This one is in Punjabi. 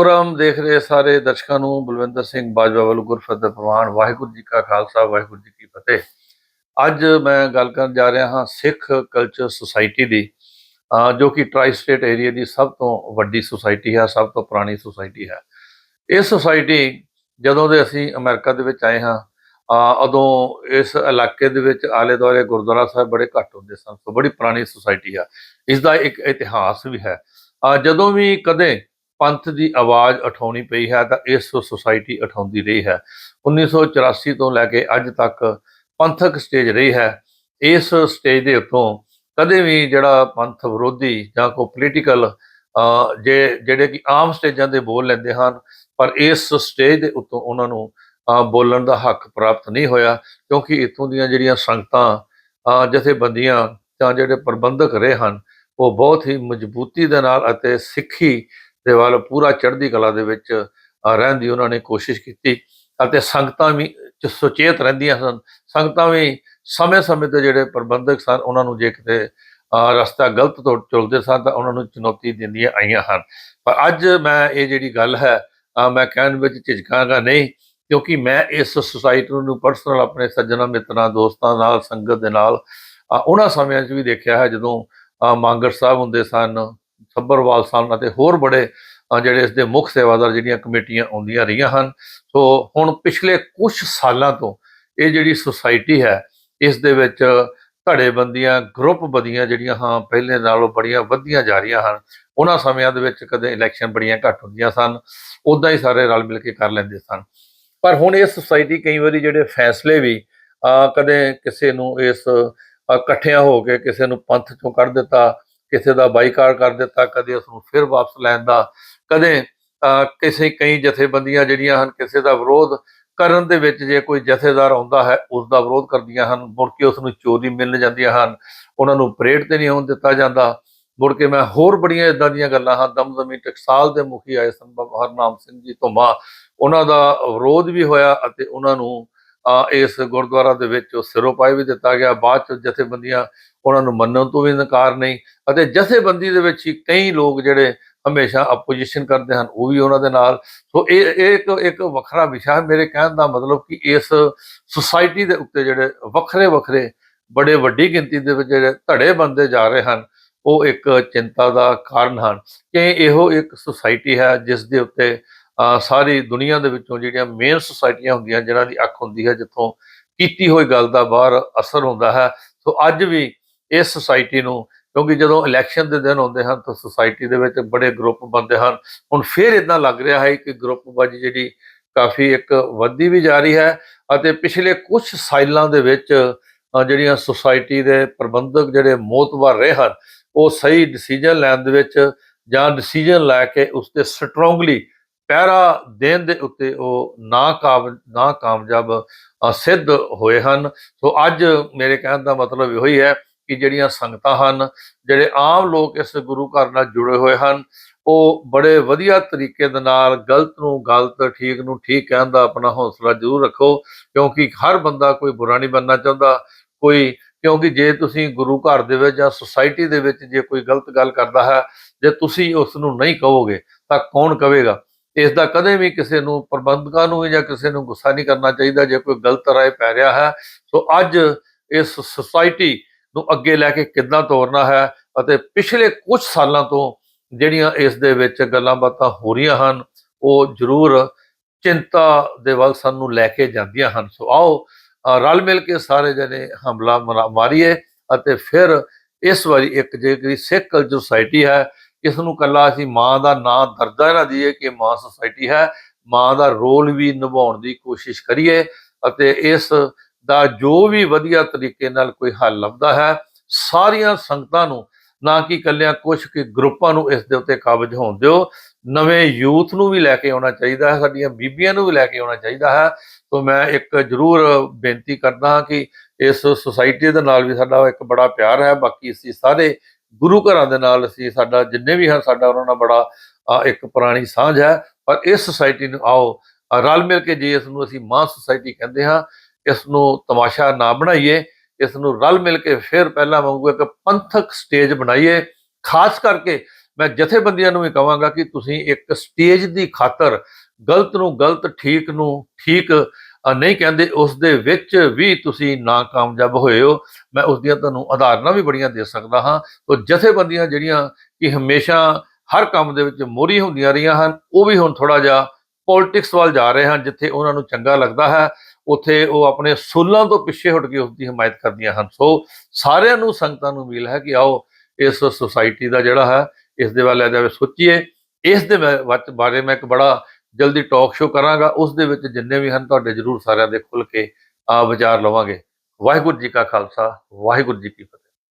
ਪ੍ਰੋਗਰਾਮ ਦੇਖ ਰਹੇ ਸਾਰੇ ਦਰਸ਼ਕਾਂ ਨੂੰ ਬਲਵਿੰਦਰ ਸਿੰਘ ਬਾਜਵਾ ਵੱਲੋਂ ਗੁਰਫਤਿਹ ਪ੍ਰਵਾਨ ਵਾਹਿਗੁਰੂ ਜੀ ਕਾ ਖਾਲਸਾ, ਵਾਹਿਗੁਰੂ ਜੀ ਕੀ ਫਤਿਹ। ਅੱਜ ਮੈਂ ਗੱਲ ਕਰਨ ਜਾ ਰਿਹਾ ਹਾਂ ਸਿੱਖ ਕਲਚਰ ਸੁਸਾਇਟੀ ਦੀ ਜੋ ਕਿ ਟਰਾਈ ਸਟੇਟ ਏਰੀਆ ਦੀ ਸਭ ਤੋਂ ਵੱਡੀ ਸੁਸਾਇਟੀ ਹੈ, ਸਭ ਤੋਂ ਪੁਰਾਣੀ ਸੁਸਾਇਟੀ ਹੈ। ਇਹ ਸੁਸਾਇਟੀ ਜਦੋਂ ਦੇ ਅਸੀਂ ਅਮਰੀਕਾ ਦੇ ਵਿੱਚ ਆਏ ਹਾਂ ਉਦੋਂ ਇਸ ਇਲਾਕੇ ਦੇ ਵਿੱਚ ਆਲੇ ਦੁਆਲੇ ਗੁਰਦੁਆਰਾ ਸਾਹਿਬ ਬੜੇ ਘੱਟ ਹੁੰਦੇ ਸਨ, ਸੋ ਬੜੀ ਪੁਰਾਣੀ ਸੁਸਾਇਟੀ ਆ ਇਸ ਦਾ ਇੱਕ ਇਤਿਹਾਸ ਵੀ ਹੈ। ਜਦੋਂ ਵੀ ਕਦੇ ਪੰਥ ਦੀ ਆਵਾਜ਼ ਉਠਾਉਣੀ ਪਈ ਹੈ ਤਾਂ ਇਸ ਸੁਸਾਇਟੀ ਉਠਾਉਂਦੀ ਰਹੀ ਹੈ। 1984 ਤੋਂ ਲੈ ਕੇ ਅੱਜ ਤੱਕ ਪੰਥਕ ਸਟੇਜ ਰਹੀ ਹੈ। ਇਸ ਸਟੇਜ ਦੇ ਉੱਤੋਂ ਕਦੇ ਵੀ ਜਿਹੜਾ ਪੰਥ ਵਿਰੋਧੀ ਜਾਂ ਕੋਈ ਪੋਲੀਟੀਕਲ ਜੇ, ਜਿਹੜੇ ਕਿ ਆਮ ਸਟੇਜਾਂ ਦੇ ਬੋਲ ਲੈਂਦੇ ਹਨ, ਪਰ ਇਸ ਸਟੇਜ ਦੇ ਉੱਤੋਂ ਉਹਨਾਂ ਨੂੰ ਬੋਲਣ ਦਾ ਹੱਕ ਪ੍ਰਾਪਤ ਨਹੀਂ ਹੋਇਆ ਕਿਉਂਕਿ ਇਥੋਂ ਦੀਆਂ ਜਿਹੜੀਆਂ ਸੰਗਤਾਂ ਜਥੇਬੰਦੀਆਂ ਜਾਂ ਜਿਹੜੇ ਪ੍ਰਬੰਧਕ ਰਹੇ ਹਨ, ਉਹ ਬਹੁਤ ਹੀ ਮਜ਼ਬੂਤੀ ਦੇ ਨਾਲ ਅਤੇ ਸਿੱਖੀ ਦੇ ਵੱਲ ਪੂਰਾ ਚੜ੍ਹਦੀ ਕਲਾ ਦੇ ਵਿੱਚ ਰਹਿਣ ਦੀ ਉਹਨਾਂ ਨੇ ਕੋਸ਼ਿਸ਼ ਕੀਤੀ ਅਤੇ ਸੰਗਤਾਂ ਵੀ ਸੁਚੇਤ ਰਹਿੰਦੀਆਂ ਸਨ। ਸੰਗਤਾਂ ਵੀ ਸਮੇਂ-ਸਮੇਂ ਤੇ ਜਿਹੜੇ ਪ੍ਰਬੰਧਕ ਸਨ ਉਹਨਾਂ ਨੂੰ ਜੇ ਕਿਤੇ ਰਸਤਾ ਗਲਤ ਤੋਂ ਚੁਲਦੇ ਸਨ ਤਾਂ ਉਹਨਾਂ ਨੂੰ ਚੁਣੌਤੀ ਦਿੰਦੀਆਂ ਆਈਆਂ ਹਨ। ਪਰ ਅੱਜ ਮੈਂ ਇਹ ਜਿਹੜੀ ਗੱਲ ਹੈ ਮੈਂ ਕਹਿਣ ਵਿੱਚ ਝਿਜਕਾਂਗਾ ਨਹੀਂ ਕਿਉਂਕਿ ਮੈਂ ਇਸ ਸੁਸਾਇਟੀ ਨੂੰ ਪਰਸਨਲ ਆਪਣੇ ਸੱਜਣਾ ਮਿੱਤਰਾਂ ਦੋਸਤਾਂ ਨਾਲ ਸੰਗਤ ਦੇ ਨਾਲ ਉਹਨਾਂ ਸਮਿਆਂ 'ਚ ਵੀ ਦੇਖਿਆ ਹੈ ਜਦੋਂ ਅਹ, ਸਾਹਿਬ ਹੁੰਦੇ ਸਨ ਸੱਭਰਵਾਲ ਸਾਹਿਬ ਅਤੇ ਹੋਰ ਬੜੇ ਜਿਹੜੇ ਇਸ ਦੇ ਮੁੱਖ ਸੇਵਾਦਾਰ ਜਿਹੜੀਆਂ ਕਮੇਟੀਆਂ ਆਉਂਦੀਆਂ ਰਹੀਆਂ ਹਨ। ਸੋ ਹੁਣ ਪਿਛਲੇ ਕੁਝ ਸਾਲਾਂ ਤੋਂ ਇਹ ਜਿਹੜੀ ਸੁਸਾਇਟੀ ਹੈ, ਇਸ ਦੇ ਵਿੱਚ ਧੜੇਬੰਦੀਆਂ, ਗਰੁੱਪ ਬਦੀਆਂ ਜਿਹੜੀਆਂ ਹਾਂ, ਪਹਿਲੇ ਨਾਲੋਂ ਬੜੀਆਂ ਵਧੀਆਂ ਜਾ ਰਹੀਆਂ ਹਨ। ਉਹਨਾਂ ਸਮਿਆਂ ਦੇ ਵਿੱਚ ਕਦੇ ਇਲੈਕਸ਼ਨ ਬੜੀਆਂ ਘੱਟ ਹੁੰਦੀਆਂ ਸਨ ਉਦਾਂ ਹੀ ਸਾਰੇ ਰਲ ਮਿਲ ਕੇ ਕਰ ਲੈਂਦੇ ਸਨ। ਪਰ ਹੁਣ ਇਹ ਸੁਸਾਇਟੀ ਕਈ ਵਾਰੀ ਜਿਹੜੇ ਫੈਸਲੇ ਵੀ ਕਦੇ ਕਿਸੇ ਨੂੰ ਇਸ ਇਕੱਠਿਆਂ ਹੋ ਕੇ ਕਿਸੇ ਨੂੰ ਪੰਥ ਚੋਂ ਕੱਢ ਦਿੱਤਾ ਕਿਸੇ ਦਾ ਬਾਈਕਾਟ ਕਰ ਦਿੱਤਾ ਕਦੇ ਉਸ ਨੂੰ ਫਿਰ ਵਾਪਸ ਲੈਣ ਦਾ ਕਦੇ ਅਹ, ਕਿਸੇ ਕਈ ਜਥੇਬੰਦੀਆਂ ਜਿਹੜੀਆਂ ਹਨ ਕਿਸੇ ਦਾ ਵਿਰੋਧ ਕਰਨ ਦੇ ਵਿੱਚ ਜੇ ਕੋਈ ਜਥੇਦਾਰ ਆਉਂਦਾ ਹੈ ਉਸ ਦਾ ਵਿਰੋਧ ਕਰਦੀਆਂ ਹਨ ਮੁੜ ਕੇ ਉਸ ਨੂੰ ਚੋਰੀ ਮਿਲ ਜਾਂਦੀਆਂ ਹਨ ਉਹਨਾਂ ਨੂੰ ਪਰੇਡ ਤੇ ਨਹੀਂ ਹੋਣ ਦਿੱਤਾ ਜਾਂਦਾ। ਮੁੜ ਕੇ ਮੈਂ ਹੋਰ ਬੜੀਆਂ ਇਦਾਂ ਦੀਆਂ ਗੱਲਾਂ ਹਾਂ ਦਮਦਮੀ ਟਕਸਾਲ ਦੇ ਮੁਖੀ ਆਏ ਸਨ ਬਾਬਾ ਹਰਨਾਮ ਸਿੰਘ ਜੀ ਧੁਮਾ ਉਹਨਾਂ ਦਾ ਵਿਰੋਧ ਵੀ ਹੋਇਆ ਅਤੇ ਉਹਨਾਂ ਨੂੰ ਅਹ, ਇਸ ਗੁਰਦੁਆਰਾ ਦੇ ਵਿੱਚ ਸਿਰੋਂ ਸਿਰੋਪਾਈ ਵੀ ਦਿੱਤਾ ਗਿਆ। ਬਾਅਦ ਚ ਜਥੇਬੰਦੀਆਂ ਉਹਨਾਂ ਨੂੰ ਮੰਨਣ ਤੋਂ ਵੀ ਇਨਕਾਰ ਨਹੀਂ ਅਤੇ ਜਥੇਬੰਦੀ ਦੇ ਵਿੱਚ ਹੀ ਕਈ ਲੋਕ ਜਿਹੜੇ ਹਮੇਸ਼ਾ ਆਪੋਜੀਸ਼ਨ ਕਰਦੇ ਹਨ, ਉਹ ਵੀ ਉਹਨਾਂ ਦੇ ਨਾਲ। ਸੋ ਇਹ ਇਹ ਇੱਕ ਇੱਕ ਵੱਖਰਾ ਵਿਸ਼ਾ ਹੈ। ਮੇਰੇ ਕਹਿਣ ਦਾ ਮਤਲਬ ਕਿ ਇਸ ਸੁਸਾਇਟੀ ਦੇ ਉੱਤੇ ਜਿਹੜੇ ਵੱਖਰੇ ਵੱਖਰੇ, ਬੜੇ ਵੱਡੀ ਗਿਣਤੀ ਦੇ ਵਿੱਚ ਜਿਹੜੇ ਧੜੇ ਬੰਦੇ ਜਾ ਰਹੇ ਹਨ, ਉਹ ਇੱਕ ਚਿੰਤਾ ਦਾ ਕਾਰਨ ਹਨ ਕਿ ਇਹੋ ਇੱਕ ਸੁਸਾਇਟੀ ਹੈ ਜਿਸ ਦੇ ਉੱਤੇ ਸਾਰੀ ਦੁਨੀਆ ਦੇ ਵਿੱਚੋਂ ਜਿਹੜੀਆਂ ਮੇਨ ਸੁਸਾਇਟੀਆਂ ਹੁੰਦੀਆਂ ਜਿਹਨਾਂ ਦੀ ਅੱਖ ਹੁੰਦੀ ਹੈ, ਜਿੱਥੋਂ ਕੀਤੀ ਹੋਈ ਗੱਲ ਦਾ ਬਾਹਰ ਅਸਰ ਹੁੰਦਾ ਹੈ। ਸੋ ਅੱਜ ਵੀ ਇਸ ਸੁਸਾਇਟੀ ਨੂੰ, ਕਿਉਂਕਿ ਜਦੋਂ ਇਲੈਕਸ਼ਨ ਦੇ ਦਿਨ ਹੁੰਦੇ ਹਨ ਤਾਂ ਸੁਸਾਇਟੀ ਦੇ ਵਿੱਚ ਬੜੇ ਗਰੁੱਪ ਬਣਦੇ ਹਨ। ਹੁਣ ਫਿਰ ਇਦਾਂ ਲੱਗ ਰਿਹਾ ਹੈ ਕਿ ਗਰੁੱਪਬਾਜ਼ੀ ਜਿਹੜੀ ਕਾਫੀ ਇੱਕ ਵੱਧਦੀ ਵੀ ਜਾ ਰਹੀ ਹੈ ਅਤੇ ਪਿਛਲੇ ਕੁਝ ਸਾਲਾਂ ਦੇ ਵਿੱਚ ਜਿਹੜੀਆਂ ਸੁਸਾਇਟੀ ਦੇ ਪ੍ਰਬੰਧਕ ਜਿਹੜੇ ਮੋਤਬਰ ਰਹੇ ਹਨ, ਉਹ ਸਹੀ ਡਿਸੀਜਨ ਲੈਣ ਦੇ ਵਿੱਚ ਜਾਂ ਡਿਸੀਜਨ ਲੈ ਕੇ ਉਸ ਤੇ ਸਟਰੋਂਗਲੀ ਪਹਿਰਾ ਦੇਣ ਦੇ ਉੱਤੇ ਉਹ ਨਾਕਾਮ ਨਾ ਕਾਮਯਾਬ ਸਿੱਧ ਹੋਏ ਹਨ। ਸੋ ਅੱਜ ਮੇਰੇ ਕਹਿਣ ਦਾ ਮਤਲਬ ਇਹੋ ਹੀ ਹੈ ਕਿ ਜਿਹੜੀਆਂ ਸੰਗਤਾਂ ਹਨ, ਜਿਹੜੇ ਆਮ ਲੋਕ ਇਸ ਗੁਰੂ ਘਰ ਨਾਲ ਜੁੜੇ ਹੋਏ ਹਨ, ਉਹ ਬੜੇ ਵਧੀਆ ਤਰੀਕੇ ਦੇ ਨਾਲ ਗਲਤ ਨੂੰ ਗਲਤ, ਠੀਕ ਨੂੰ ਠੀਕ ਕਹਿਣ ਦਾ ਆਪਣਾ ਹੌਸਲਾ ਜ਼ਰੂਰ ਰੱਖੋ, ਕਿਉਂਕਿ ਹਰ ਬੰਦਾ ਕੋਈ ਬੁਰਾ ਨਹੀਂ ਬਣਨਾ ਚਾਹੁੰਦਾ। ਕੋਈ, ਕਿਉਂਕਿ ਜੇ ਤੁਸੀਂ ਗੁਰੂ ਘਰ ਦੇ ਵਿੱਚ ਜਾਂ ਸੁਸਾਇਟੀ ਦੇ ਵਿੱਚ ਜੇ ਕੋਈ ਗਲਤ ਗੱਲ ਕਰਦਾ ਹੈ, ਜੇ ਤੁਸੀਂ ਉਸ ਨੂੰ ਨਹੀਂ ਕਹੋਗੇ, ਤਾਂ ਕੌਣ ਕਹੇਗਾ ਇਸ ਦਾ ਕਦੇ ਵੀ ਕਿਸੇ ਨੂੰ ਪ੍ਰਬੰਧਕਾਂ ਨੂੰ ਜਾਂ ਕਿਸੇ ਨੂੰ ਗੁੱਸਾ ਨਹੀਂ ਕਰਨਾ ਚਾਹੀਦਾ, ਜੇ ਕੋਈ ਗਲਤ ਰਾਏ ਪੈ ਰਿਹਾ ਹੈ। ਸੋ ਅੱਜ ਇਸ ਸੁਸਾਇਟੀ ਨੂੰ ਅੱਗੇ ਲੈ ਕੇ ਕਿੱਦਾਂ ਤੋਰਨਾ ਹੈ ਅਤੇ ਪਿਛਲੇ ਕੁਝ ਸਾਲਾਂ ਤੋਂ ਜਿਹੜੀਆਂ ਇਸ ਦੇ ਵਿੱਚ ਗੱਲਾਂ ਬਾਤਾਂ ਹੋ ਰਹੀਆਂ ਹਨ, ਉਹ ਜ਼ਰੂਰ ਚਿੰਤਾ ਦੇ ਵੱਲ ਸਾਨੂੰ ਲੈ ਕੇ ਜਾਂਦੀਆਂ ਹਨ। ਸੋ ਆਓ ਰਲ ਮਿਲ ਕੇ ਸਾਰੇ ਜਣੇ ਹਮਲਾ ਮਰਾ- ਮਾਰੀਏ ਅਤੇ ਫਿਰ ਇਸ ਵਾਰੀ ਇੱਕ ਜਿਹੜੀ ਸਿੱਖ ਕਲਚਰ ਸੁਸਾਇਟੀ ਹੈ ਇਸ ਨੂੰ ਕੱਲਾ ਅਸੀਂ ਮਾਂ ਦਾ ਨਾਂ ਦਰਜਾ ਨਾ ਦਈਏ ਕਿ ਮਾਂ ਸੁਸਾਇਟੀ ਹੈ। ਮਾਂ ਦਾ ਰੋਲ ਵੀ ਨਿਭਾਉਣ ਦੀ ਕੋਸ਼ਿਸ਼ ਕਰੀਏ ਅਤੇ ਇਸ ਦਾ ਜੋ ਵੀ ਵਧੀਆ ਤਰੀਕੇ ਨਾਲ ਕੋਈ ਹੱਲ ਲੱਭਦਾ ਹੈ, ਸਾਰੀਆਂ ਸੰਗਤਾਂ ਨੂੰ, ਨਾ ਕਿ ਇਕੱਲਿਆਂ ਕੁਝ ਕਿ ਗਰੁੱਪਾਂ ਨੂੰ ਇਸ ਦੇ ਉੱਤੇ ਕਾਬਜ ਹੋਣ ਦਿਓ। ਨਵੇਂ ਯੂਥ ਨੂੰ ਵੀ ਲੈ ਕੇ ਆਉਣਾ ਚਾਹੀਦਾ ਹੈ, ਸਾਡੀਆਂ ਬੀਬੀਆਂ ਨੂੰ ਵੀ ਲੈ ਕੇ ਆਉਣਾ ਚਾਹੀਦਾ ਹੈ। ਸੋ ਮੈਂ ਇੱਕ ਜ਼ਰੂਰ ਬੇਨਤੀ ਕਰਦਾ ਹਾਂ ਕਿ ਇਸ ਸੁਸਾਇਟੀ ਦੇ ਨਾਲ ਵੀ ਸਾਡਾ ਇੱਕ ਬੜਾ ਪਿਆਰ ਹੈ। ਬਾਕੀ ਅਸੀਂ ਸਾਰੇ ਗੁਰੂ ਘਰਾਂ ਦੇ ਨਾਲ ਅਸੀਂ ਸਾਡਾ, ਜਿੰਨੇ ਵੀ ਹਨ, ਸਾਡਾ ਉਹਨਾਂ ਨਾਲ ਬੜਾ ਇੱਕ ਪੁਰਾਣੀ ਸਾਂਝ ਹੈ। ਪਰ ਇਸ ਸੁਸਾਇਟੀ ਨੂੰ ਆਓ, ਰਲ ਮਿਲ ਕੇ ਜੇ ਇਸ ਨੂੰ ਅਸੀਂ ਮਾਂ ਸੁਸਾਇਟੀ ਕਹਿੰਦੇ ਹਾਂ ਇਸ ਨੂੰ ਤਮਾਸ਼ਾ ਨਾ ਬਣਾਈਏ ਇਸ ਨੂੰ ਰਲ ਮਿਲ ਕੇ ਫਿਰ ਪਹਿਲਾਂ ਵਾਂਗੂ ਇੱਕ ਪੰਥਕ ਸਟੇਜ ਬਣਾਈਏ। ਖਾਸ ਕਰਕੇ ਮੈਂ ਜਥੇਬੰਦੀਆਂ ਨੂੰ ਵੀ ਕਹਾਂਗਾ ਕਿ ਤੁਸੀਂ ਇੱਕ ਸਟੇਜ ਦੀ ਖਾਤਰ ਗਲਤ ਨੂੰ ਗਲਤ, ਠੀਕ ਨੂੰ ਠੀਕ ਨਹੀਂ ਕਹਿੰਦੇ, ਉਸ ਦੇ ਵਿੱਚ ਵੀ ਤੁਸੀਂ ਨਾਕਾਮਯਾਬ ਹੋਏ ਹੋ। ਮੈਂ ਉਸ ਦੀਆਂ ਤੁਹਾਨੂੰ ਉਦਾਹਰਨਾਂ ਵੀ ਬੜੀਆਂ ਦੇ ਸਕਦਾ ਹਾਂ। ਉਹ ਜਥੇਬੰਦੀਆਂ ਜਿਹੜੀਆਂ ਕਿ ਹਮੇਸ਼ਾ ਹਰ ਕੰਮ ਦੇ ਵਿੱਚ ਮੋਰੀ ਹੁੰਦੀਆਂ ਰਹੀਆਂ ਹਨ, ਉਹ ਵੀ ਹੁਣ ਥੋੜਾ ਜਿਹਾ ਪੋਲਿਟਿਕਸ ਵੱਲ ਜਾ ਰਹੇ ਹਨ, ਜਿੱਥੇ ਉਹਨਾਂ ਨੂੰ ਚੰਗਾ ਲੱਗਦਾ ਹੈ। ਉੱਥੇ ਉਹ ਆਪਣੇ ਸੂਲਾਂ ਤੋਂ ਪਿੱਛੇ ਹਟ ਕੇ ਉਸ ਦੀ ਹਮਾਇਤ ਕਰਦੀਆਂ ਹਨ। ਸੋ ਸਾਰਿਆਂ ਨੂੰ, ਸੰਗਤਾਂ ਨੂੰ ਅਪੀਲ ਹੈ ਕਿ ਆਓ ਇਸ ਸੁਸਾਇਟੀ ਦਾ ਜਿਹੜਾ ਹੈ, ਇਸ ਦੇ ਵੱਲ ਜਾਵੇ। ਸੋਚੀਏ, ਇਸ ਦੇ ਮੈਂ- ਬਾਰੇ ਮੈਂ ਇੱਕ ਬੜਾ ਜਲਦੀ ਟਾਕ ਸ਼ੋਅ ਕਰਾਂਗਾ। ਉਸ ਦੇ ਵਿੱਚ ਜਿੰਨੇ ਵੀ ਹਨ, ਤੁਹਾਡੇ ਜਰੂਰ ਸਾਰਿਆਂ ਦੇ ਖੁੱਲ ਕੇ ਆ ਵਿਚਾਰ ਲਵਾਂਗੇ। ਵਾਹਿਗੁਰੂ ਜੀ ਕਾ ਖਾਲਸਾ, ਵਾਹਿਗੁਰੂ ਜੀ ਕੀ ਫਤਿਹ।